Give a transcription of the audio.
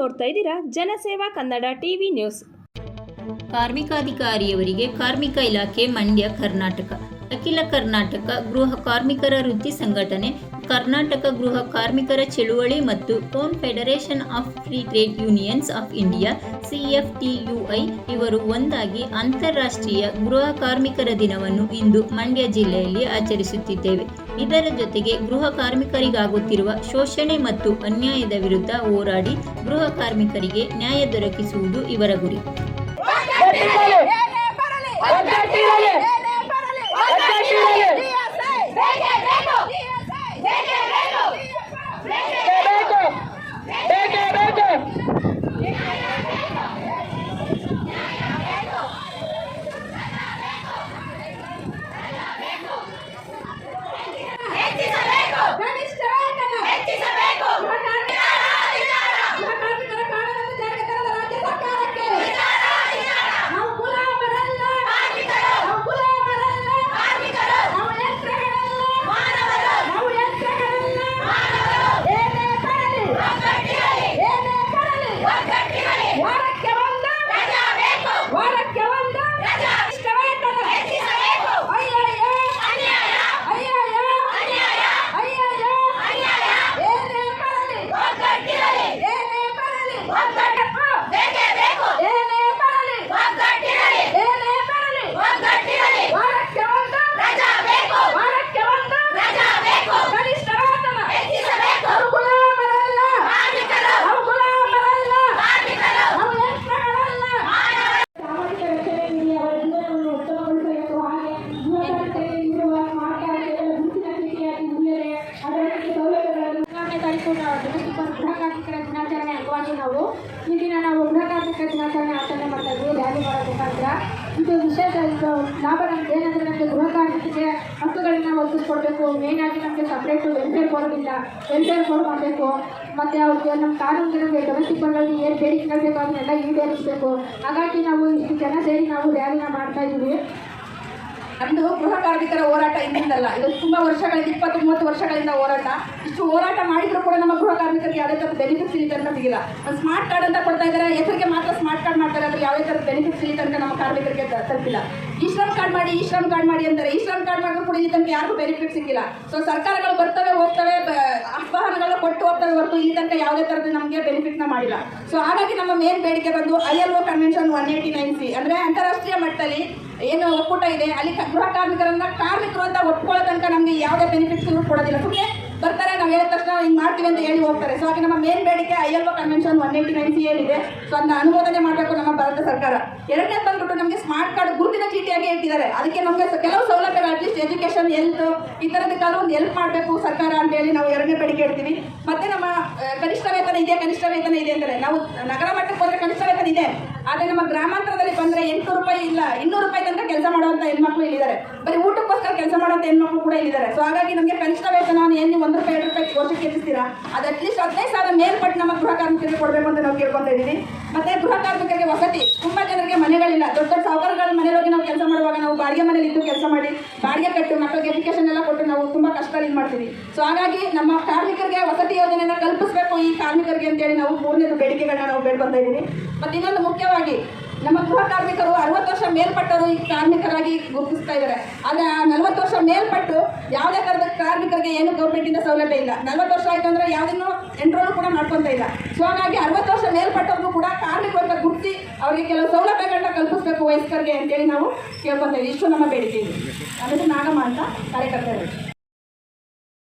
ನೋಡ್ತಾ ಇದ್ದೀರಾ? ಜನಸೇವಾ ಕನ್ನಡ ಟಿವಿ ನ್ಯೂಸ್. ಕಾರ್ಮಿಕಾಧಿಕಾರಿಯವರಿಗೆ ಕಾರ್ಮಿಕ ಇಲಾಖೆ ಮಂಡ್ಯ ಕರ್ನಾಟಕ. ಅಖಿಲ ಕರ್ನಾಟಕ ಗೃಹ ಕಾರ್ಮಿಕರ ವೃತ್ತಿ ಸಂಘಟನೆ ಕರ್ನಾಟಕ ಗೃಹ ಕಾರ್ಮಿಕರ ಚಳುವಳಿ ಮತ್ತು confederation of free trade unions of India, CFTUI ಇವರು ಒಂದಾಗಿ ಅಂತಾರಾಷ್ಟ್ರೀಯ ಗೃಹ ಕಾರ್ಮಿಕರ ದಿನವನ್ನು ಇಂದು ಮಂಡ್ಯ ಜಿಲ್ಲೆಯಲ್ಲಿ ಆಚರಿಸುತ್ತಿದ್ದೇವೆ. ಇದರ ಜೊತೆಗೆ ಗೃಹ ಕಾರ್ಮಿಕರಿಗಾಗುತ್ತಿರುವ ಶೋಷಣೆ ಮತ್ತು ಅನ್ಯಾಯದ ವಿರುದ್ಧ ಹೋರಾಡಿ ಗೃಹ ಕಾರ್ಮಿಕರಿಗೆ ನ್ಯಾಯ ದೊರಕಿಸುವುದು ಇವರ ಗುರಿ ಕನಿಷ್ಠ ವೇತನ ಹೆಚ್ಚಿಸಬೇಕು ಕಾರ್ಮಿಕರ ಕಾನೂನನ್ನು ಜಾರಿಗೆ ತರಲು ರಾಜ್ಯ ಸರ್ಕಾರಕ್ಕೆ ನಾವು ಗುಲಾಮರಲ್ಲ ನಾವು ಗುಲಾಮರಲ್ಲ ನಾವು ಯಂತ್ರಗಳಲ್ಲ ನಾವು ಯಂತ್ರಗಳಲ್ಲ ಏನೇ ಬರಲಿ ಏನೇ ಬರಲಿ ವಾರಕ್ಕೆ ಒಂದು ವಾರಕ್ಕೆ ಒಂದು ಕನಿಷ್ಠ ವೇತನ ಅಯ್ಯಯ್ಯೋ ಅಯ್ಯಯ್ಯೋ ಅಯ್ಯಯ್ಯೋ ಏನೇ ಬರಲಿ ಏನೇ ಬರಲಿ ಏನೇ ಬರಲಿ ಏನೇ ಬರಲಿ ವಾರಕ್ಕೆ ಒಂದು ವಾರಕ್ಕೆ ಒಂದು ಕನಿಷ್ಠ ವೇತನ ನಾವು ಗುಲಾಮರಲ್ಲ ನಾವು ಗುಲಾಮರಲ್ಲ ನಾವು ಯಂತ್ರಗಳಲ್ಲ ಸಾಮಾಜಿಕ ರಕ್ಷಣೆ ನೀಡಿ ಅವರ ಜೀವನವನ್ನು ಉತ್ತಮಗೊಳಿಸಬೇಕು ಹಾಗೆ ಗೃಹಕರ್ತರಿಗೆ ಇರುವ ಮಾರ್ಗಾವಳಿಗಳ ಗುರುತಿನ ಚೀಟಿಯಾಗಿ ಉಳಿದರೆ ಅದರೊಟ್ಟಿಗೆ ಸೌಲಭ್ಯಗಳನ್ನು ಹದಿನಾರನೇ ತಾರೀಕು ನಾವು ಜಗತ್ತಿನ ಗೃಹ ಕಾರ್ಮಿಕರ ದಿನಾಚರಣೆ ಅಂಗವಾಗಿ ನಾವು ಈ ದಿನ ನಾವು ಗೃಹ ಕಾರ್ಮಿಕರ ದಿನಾಚರಣೆ ಆಚರಣೆ ಮಾಡ್ತಾ ಇದ್ವಿ ರ್ಯಾಲಿ ಮಾಡೋ ಮುಖಾಂತರ ಇದು ವಿಶೇಷ ಇದು ಲಾಭ ನಮ್ಗೆ ಏನಂದ್ರೆ ನಮಗೆ ಗೃಹ ಕಾರ್ಮಿಕರಿಗೆ ಹಕ್ಕುಗಳನ್ನ ಒದಗಿಸ್ಕೊಡ್ಬೇಕು. ಮೇನ್ ಆಗಿ ನಮಗೆ ಸಪ್ರೇಟು ವೆಲ್ಫೇರ್ ಇಲ್ಲ ವೆಲ್ಫೇರ್ ಕೊಡ್ ಮಾಡಬೇಕು. ಮತ್ತು ಅವ್ರಿಗೆ ನಮ್ಮ ಕಾನೂನಿಗೆ ನಮಗೆ ಡೊಮೆಸ್ಟಿಕ್ ವರ್ಗಲ್ಲಿ ಏನು ಬೇಡಿಕೆಗಳು ಬೇಕು, ಅದನ್ನೆಲ್ಲ ಈಡೇರಿಸಬೇಕು. ಹಾಗಾಗಿ ನಾವು ಇಷ್ಟು ಜನ ಸೇರಿ ನಾವು ರ್ಯಾಲಿನ ಮಾಡ್ತಾ ಇದ್ದೀವಿ. ನಮ್ದು ಗೃಹ ಕಾರ್ಮಿಕರ ಹೋರಾಟ ಇಂದಿದ್ದಲ್ಲ ಇದು ತುಂಬಾ ವರ್ಷಗಳಿಂದ ಇಪ್ಪತ್ತು ಮೂವತ್ತು ವರ್ಷಗಳಿಂದ ಹೋರಾಟ. ಇಷ್ಟು ಹೋರಾಟ ಮಾಡಿದ್ರು ಕೂಡ ನಮ್ಮ ಗೃಹ ಕಾರ್ಮಿಕರಿಗೆ ಯಾವುದೇ ಥರದ ಬೆನಿಫಿಟ್ ಇಲ್ಲಿ ತನಕ ಸಿಗಿಲ್ಲ. ಒಂದು ಸ್ಮಾರ್ಟ್ ಕಾರ್ಡ್ ಅಂತ ಕೊಡ್ತಾ ಇದ್ದಾರೆ. ಹೆಸರಿಗೆ ಮಾತ್ರ ಸ್ಮಾರ್ಟ್ ಕಾರ್ಡ್ ಮಾಡ್ತಾರೆ ಅಂದ್ರೆ ಯಾವುದೇ ಥರದ ಬೆನಿಫಿಟ್ ಇಲ್ಲಿ ತನಕ ನಮ್ಮ ಕಾರ್ಮಿಕರಿಗೆ ತಲುಪಿಲ್ಲ. ಈ ಶ್ರಮ್ ಕಾರ್ಡ್ ಮಾಡಿ, ಈ ಶ್ರಮ್ ಕಾರ್ಡ್ ಮಾಡಿ ಅಂತಾರೆ ಈ ಶ್ರಮ್ ಕಾರ್ಡ್ ಮಾಡಿದ್ರು ಕೂಡ ತನಕ ಯಾರಿಗೂ ಬೆನಿಫಿಟ್ ಸಿಕ್ಕಿಲ್ಲ. ಸೊ ಸರ್ಕಾರಗಳು ಬರ್ತವೆ, ಹೋಗ್ತವೆ ಕೊಟ್ಟು ಹೋಗ್ತಾರೆ ಹೊರತು ಇಲ್ಲಿ ತನಕ ಯಾವುದೇ ಥರದ ನಮಗೆ ಬೆನಿಫಿಟ್ನ ಮಾಡಿಲ್ಲ. ಸೊ ಹಾಗಾಗಿ ನಮ್ಮ ಮೇನ್ ಬೇಡಿಕೆ ಬಂದು I L O convention one eighty nine C ಅಂದರೆ ಅಂತಾರಾಷ್ಟ್ರೀಯ ಮಟ್ಟದಲ್ಲಿ ಏನು ಒಕ್ಕೂಟ ಇದೆ, ಅಲ್ಲಿ ಗೃಹ ಕಾರ್ಮಿಕರನ್ನ ಕಾರ್ಮಿಕರು ಅಂತ ಒಪ್ಕೊಳ್ಳೋ ತನಕ ನಮಗೆ ಯಾವುದೇ ಬೆನಿಫಿಟ್ಸ್ ಕೊಡೋದಿಲ್ಲ. ಸುಮ್ಮನೆ ಬರ್ತಾರೆ, ನಾವು ಹೇಳಿದ ತಕ್ಷಣ ಹಿಂಗೆ ಮಾಡ್ತೀವಿ ಅಂತ ಹೇಳಿ ಹೋಗ್ತಾರೆ. ಸೊ ಹಾಗೆ ನಮ್ಮ ಮೇನ್ ಬೇಡಿಕೆ I L O convention one eighty nine C ಏನಿದೆ. ಸೊ ಅದನ್ನ ಅನುಮೋದನೆ ಮಾಡಬೇಕು ನಮ್ಮ ಭಾರತ ಸರ್ಕಾರ. ಎರಡನೇ ಬಂದ್ಬಿಟ್ಟು ನಮಗೆ ಸ್ಮಾರ್ಟ್ ಕಾರ್ಡ್ ಗುರುತಿನ ಚೀಟಿಯಾಗಿ ಇಟ್ಟಿದ್ದಾರೆ ಅದಕ್ಕೆ ನಮಗೆ ಕೆಲವು ಸೌಲಭ್ಯಗಳು ಅಟ್ಲೀಸ್ಟ್ ಎಜುಕೇಷನ್ ಹೆಲ್ತ್ ಈ ಥರದಕ್ಕಾದ್ರೂ ಒಂದು ಹೆಲ್ಪ್ ಮಾಡಬೇಕು ಸರ್ಕಾರ ಅಂತ ಹೇಳಿ ನಾವು ಎರಡನೇ ಬೇಡಿಕೆ ಇಡ್ತೀವಿ ಮತ್ತೆ ನಮ್ಮ ಕನಿಷ್ಠ ವೇತನ ಇದೆ, ಕನಿಷ್ಠ ವೇತನ ಇದೆ ಅಂದರೆ ನಾವು ನಗರ ಮಟ್ಟಕ್ಕೆ ಹೋದ್ರೆ ಕನಿಷ್ಠ ವೇತನ ಇದೆ. ಆದರೆ ನಮ್ಮ ಗ್ರಾಮಾಂತರದಲ್ಲಿ ಬಂದರೆ ಎಂಟು ರೂಪಾಯಿ ಇಲ್ಲ, ಇನ್ನೂರು ರೂಪಾಯಿ ತನಕ ಕೆಲಸ ಮಾಡುವಂಥ ಹೆಣ್ಮಕ್ಳು ಇಲ್ಲಿದ್ದಾರೆ. ಬರೀ ಊಟಕ್ಕೋಸ್ಕರ ಕೆಲಸ ಮಾಡುವಂಥ ಹೆಣ್ಮಕ್ಳು ಕೂಡ ಇಲ್ಲಿದ್ದಾರೆ. ಸೊ ಹಾಗಾಗಿ ನಮಗೆ ಕನಿಷ್ಠ ವೇತನವನ್ನು ಏನು ಒಂದು ರೂಪಾಯಿ, ಎರಡು ರೂಪಾಯಿ ವರ್ಷಕ್ಕೆ ಹೆಚ್ಚಿಸ್ತೀರಾ ಅದು ಅಟ್ಲೀಸ್ಟ್ ಹದಿನೈದು ಸಾವಿರ ಮೇಲ್ಪಟ್ಟು ನಮ್ಮ ಗೃಹ ಕಾರ್ಮಿಕರಿಗೆ ಕೊಡಬೇಕು ಅಂತ ನಾವು ಕೇಳ್ಕೊತಾ ಇದ್ದೀವಿ. ಮತ್ತೆ ಗೃಹ ಕಾರ್ಮಿಕರಿಗೆ ವಸತಿ, ತುಂಬಾ ಜನರಿಗೆ ಮನೆಗಳಿಲ್ಲ. ದೊಡ್ಡ ದೊಡ್ಡ ಸಾವುಕಾರಗಳ ಹೋಗಿ ನಾವು ಕೆಲಸ ಮಾಡುವಾಗ ನಾವು ಬಾಡಿಗೆ ಮನೇಲಿ ಇದ್ದು ಕೆಲಸ ಮಾಡಿ, ಬಾಡಿಗೆ ಕಟ್ಟು, ಮಕ್ಕಳಿಗೆ ಎಜುಕೇಶನ್ ಎಲ್ಲ ಕೊಟ್ಟು ನಾವು ತುಂಬಾ ಕಷ್ಟ ಮಾಡ್ತೀವಿ. ಸೊ ಹಾಗಾಗಿ ನಮ್ಮ ಕಾರ್ಮಿಕರಿಗೆ ವಸತಿ ಯೋಜನೆಯನ್ನು ಕಲ್ಪಿಸಬೇಕು ಈ ಕಾರ್ಮಿಕರಿಗೆ ಅಂತೇಳಿ ನಾವು ಮೂರನೇದು ಬೇಡಿಕೆಗಳನ್ನ ನಾವು ಬೇಡ್ಕೊತಾ ಇದ್ದೀವಿ. ಮತ್ತೆ ಇನ್ನೊಂದು ಮುಖ್ಯವಾಗಿ ನಮ್ಮ ಗೃಹ ಕಾರ್ಮಿಕರು ಅರವತ್ತು ವರ್ಷ ಮೇಲ್ಪಟ್ಟರು ಈ ಕಾರ್ಮಿಕರಾಗಿ ಗುರುತಿಸ್ತಾ ಇದ್ದಾರೆ. ಆದರೆ ಆ ನಲವತ್ತು ವರ್ಷ ಮೇಲ್ಪಟ್ಟು ಯಾವುದೇ ಥರದ ಕಾರ್ಮಿಕರಿಗೆ ಏನು ಗೌರ್ಮೆಂಟಿಂದ ಸೌಲಭ್ಯ ಇಲ್ಲ. ನಲವತ್ತು ವರ್ಷ ಆಯ್ತು ಅಂದ್ರೆ ಯಾವುದನ್ನು ಎಂಟ್ರೋಲ್ ಕೂಡ ಮಾಡ್ಕೊಂತ ಇಲ್ಲ. ಸೊ ಹಾಗಾಗಿ ಅರವತ್ತು ವರ್ಷ ಮೇಲ್ಪಟ್ಟವ್ರಿಗೂ ಕೂಡ ಕಾರ್ಮಿಕರನ್ನ ಗುರುತಿ ಅವರಿಗೆ ಕೆಲವು ಸೌಲಭ್ಯಗಳನ್ನ ಕಲ್ಪಿಸಬೇಕು ವಯಸ್ಕರಿಗೆ ಅಂತೇಳಿ ನಾವು ಕೇಳ್ಕೊತೇವೆ ಇಷ್ಟು ನಮ್ಮ ಬೇಡಿಕೆ ಇದೆ. ಆಮೇಲೆ ನಾಗಮ್ಮ ಅಂತ ಕಾರ್ಯಕರ್ತರು.